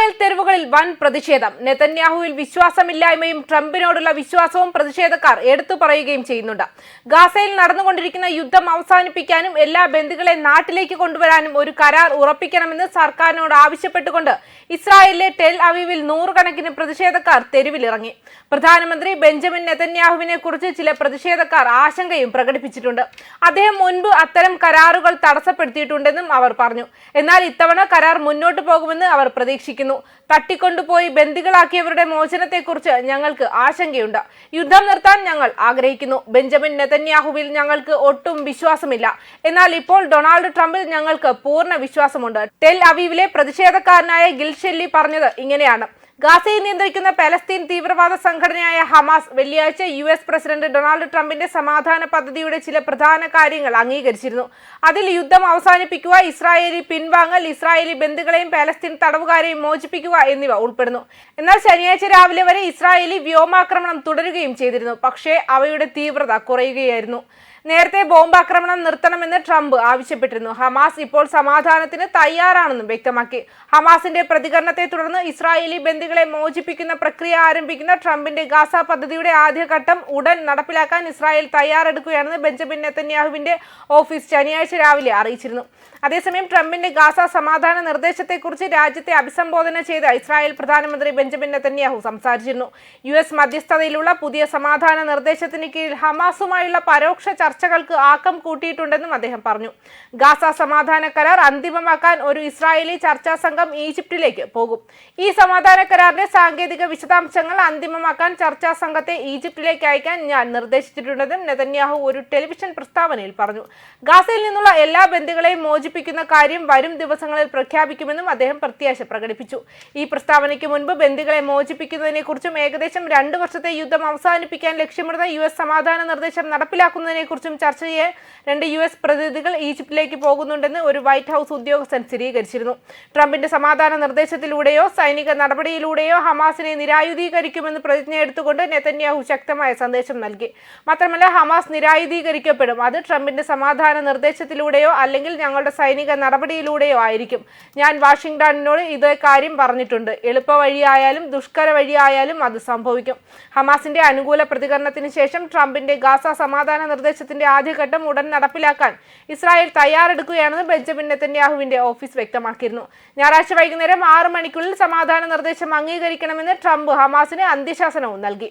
Israel തെരുവുകളിൽ വൻ പ്രതിഷേധം. നെതന്യാഹുവിൽ വിശ്വാസമില്ലായ്മയും ട്രംപിനോടുള്ള വിശ്വാസവും പ്രതിഷേധക്കാർ എടുത്തു പറയുകയും ചെയ്യുന്നുണ്ട്. ഗാസയിൽ നടന്നുകൊണ്ടിരിക്കുന്ന യുദ്ധം അവസാനിപ്പിക്കാനും എല്ലാ ബന്ധുക്കളെ നാട്ടിലേക്ക് കൊണ്ടുവരാനും ഒരു കരാർ ഉറപ്പിക്കണമെന്ന് സർക്കാരിനോട് ആവശ്യപ്പെട്ടുകൊണ്ട് ഇസ്രായേലിലെ ടെൽ അവീവിൽ നൂറുകണക്കിന് പ്രതിഷേധക്കാർ തെരുവിലിറങ്ങി. പ്രധാനമന്ത്രി ബെഞ്ചമിൻ നെതന്യാഹുവിനെ കുറിച്ച് ചില പ്രതിഷേധക്കാർ ആശങ്കയും പ്രകടിപ്പിച്ചിട്ടുണ്ട്. അദ്ദേഹം മുൻപ് അത്തരം കരാറുകൾ തടസ്സപ്പെടുത്തിയിട്ടുണ്ടെന്നും അവർ പറഞ്ഞു. എന്നാൽ ഇത്തവണ കരാർ മുന്നോട്ട് പോകുമെന്ന് അവർ പ്രതീക്ഷിക്കുന്നു. തട്ടിക്കൊണ്ടുപോയി ബന്ദികളാക്കിയവരുടെ മോചനത്തെക്കുറിച്ച് ഞങ്ങൾക്ക് ആശങ്കയുണ്ട്. യുദ്ധം നിർത്താൻ ഞങ്ങൾ ആഗ്രഹിക്കുന്നു. ബെഞ്ചമിൻ നെതന്യാഹുവിൽ ഞങ്ങൾക്ക് ഒട്ടും വിശ്വാസമില്ല. എന്നാൽ ഇപ്പോൾ ഡൊണാൾഡ് ട്രംപിൽ ഞങ്ങൾക്ക് പൂർണ വിശ്വാസമുണ്ട്. ടെൽ അവീവിലെ പ്രതിഷേധക്കാരനായ ഗിൽഷെല്ലി പറഞ്ഞത് ഇങ്ങനെയാണ്. ഗാസയെ നിയന്ത്രിക്കുന്ന പലസ്തീൻ തീവ്രവാദ സംഘടനയായ ഹമാസ് വെള്ളിയാഴ്ച യു എസ് പ്രസിഡന്റ് ഡൊണാൾഡ് ട്രംപിന്റെ സമാധാന പദ്ധതിയുടെ ചില പ്രധാന കാര്യങ്ങൾ അംഗീകരിച്ചിരുന്നു. അതിൽ യുദ്ധം അവസാനിപ്പിക്കുക ഇസ്രായേലി പിൻവാങ്ങൽ ഇസ്രായേലി ബന്ധുക്കളെയും പലസ്തീൻ തടവുകാരെയും മോചിപ്പിക്കുക എന്നിവ ഉൾപ്പെടുന്നു. എന്നാൽ ശനിയാഴ്ച രാവിലെ വരെ ഇസ്രായേലി വ്യോമാക്രമണം തുടരുകയും ചെയ്തിരുന്നു. പക്ഷേ അവയുടെ തീവ്രത കുറയുകയായിരുന്നു. നേരത്തെ ബോംബാക്രമണം നിർത്തണമെന്ന് ട്രംപ് ആവശ്യപ്പെട്ടിരുന്നു. ഹമാസ് ഇപ്പോൾ സമാധാനത്തിന് തയ്യാറാണെന്നും വ്യക്തമാക്കി. ഹമാസിന്റെ പ്രതികരണത്തെ തുടർന്ന് ഇസ്രായേലി ബന്ദികളെ മോചിപ്പിക്കുന്ന പ്രക്രിയ ആരംഭിക്കുന്ന ട്രംപിന്റെ ഗാസ പദ്ധതിയുടെ ആദ്യഘട്ടം ഉടൻ നടപ്പിലാക്കാൻ ഇസ്രായേൽ തയ്യാറെടുക്കുകയാണെന്ന് ബെഞ്ചമിൻ നെത്തന്യാഹുവിന്റെ ഓഫീസ് ശനിയാഴ്ച രാവിലെ അറിയിച്ചിരുന്നു. അതേസമയം ട്രംപിന്റെ ഗാസ സമാധാന നിർദ്ദേശത്തെക്കുറിച്ച് രാജ്യത്തെ അഭിസംബോധന ചെയ്ത ഇസ്രായേൽ പ്രധാനമന്ത്രി ബെഞ്ചമിൻ നെത്തന്യാഹു സംസാരിച്ചിരുന്നു. യു എസ് മധ്യസ്ഥതയിലുള്ള പുതിയ സമാധാന നിർദ്ദേശത്തിന് കീഴിൽ ഹമാസുമായുള്ള പരോക്ഷ ചർച്ചകൾക്ക് ആക്കം കൂട്ടിയിട്ടുണ്ടെന്നും അദ്ദേഹം പറഞ്ഞു. ഗാസ സമാധാന കരാർ അന്തിമമാക്കാൻ ഒരു ഇസ്രായേലി ചർച്ചാ സംഘം ഈജിപ്തിലേക്ക് പോകും. ഈ സമാധാന കരാറിന്റെ സാങ്കേതിക വിശദാംശങ്ങൾ അന്തിമമാക്കാൻ ചർച്ചാ സംഘത്തെ ഈജിപ്തിലേക്ക് അയക്കാൻ ഞാൻ നിർദ്ദേശിച്ചിട്ടുണ്ടെന്നും നെതന്യാഹു ഒരു ടെലിവിഷൻ പ്രസ്താവനയിൽ പറഞ്ഞു. ഗാസയിൽ നിന്നുള്ള എല്ലാ ബന്ധുക്കളെയും മോചിപ്പിക്കുന്ന കാര്യം വരും ദിവസങ്ങളിൽ പ്രഖ്യാപിക്കുമെന്നും അദ്ദേഹം പ്രത്യാശ പ്രകടിപ്പിച്ചു. ഈ പ്രസ്താവനയ്ക്ക് മുൻപ് ബന്ദികളെ മോചിപ്പിക്കുന്നതിനെക്കുറിച്ചും ഏകദേശം രണ്ടു വർഷത്തെ യുദ്ധം അവസാനിപ്പിക്കാൻ ലക്ഷ്യമിടുന്ന യു എസ് സമാധാന നിർദ്ദേശം നടപ്പിലാക്കുന്നതിനെക്കുറിച്ചും ചർച്ച ചെയ്യാൻ രണ്ട് യു എസ് പ്രതിനിധികൾ ഈജിപ്തിലേക്ക് പോകുന്നുണ്ടെന്ന് ഒരു വൈറ്റ് ഹൗസ് ഉദ്യോഗസ്ഥൻ സ്ഥിരീകരിച്ചിരുന്നു. ട്രംപിന്റെ സമാധാന നിർദ്ദേശത്തിലൂടെയോ സൈനിക നടപടിയിലൂടെയോ ഹമാസിനെ നിരായുധീകരിക്കുമെന്ന് പ്രതിജ്ഞ എടുത്തുകൊണ്ട് നെതന്യാഹു ശക്തമായ സന്ദേശം നൽകി. മാത്രമല്ല ഹമാസ് നിരായുധീകരിക്കപ്പെടും. അത് ട്രംപിന്റെ സമാധാന നിർദ്ദേശത്തിലൂടെയോ അല്ലെങ്കിൽ ഞങ്ങളുടെ സൈനിക നടപടിയിലൂടെയോ ആയിരിക്കും. ഞാൻ വാഷിംഗ്ടണിനോട് ഇതേ കാര്യം പറഞ്ഞിട്ടുണ്ട്. എളുപ്പ വഴിയായാലും ദുഷ്കര വഴിയായാലും അത് സംഭവിക്കും. ഹമാസിന്റെ അനുകൂല പ്രതികരണത്തിന് ശേഷം ട്രംപിന്റെ ഗാസ സമാധാന നിർദ്ദേശത്തിന്റെ ആദ്യഘട്ടം ഉടൻ നടപ്പിലാക്കാൻ ഇസ്രായേൽ തയ്യാറെടുക്കുകയാണെന്ന് ബെഞ്ചമിൻ നെത്തന്യാഹുവിന്റെ ഓഫീസ് വ്യക്തമാക്കിയിരുന്നു. ഞായറാഴ്ച വൈകുന്നേരം ആറ് മണിക്കുള്ളിൽ സമാധാന നിർദ്ദേശം അംഗീകരിക്കണമെന്ന് ട്രംപ് ഹമാസിന് അന്ത്യശാസനവും നൽകി.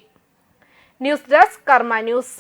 News desk Karma news.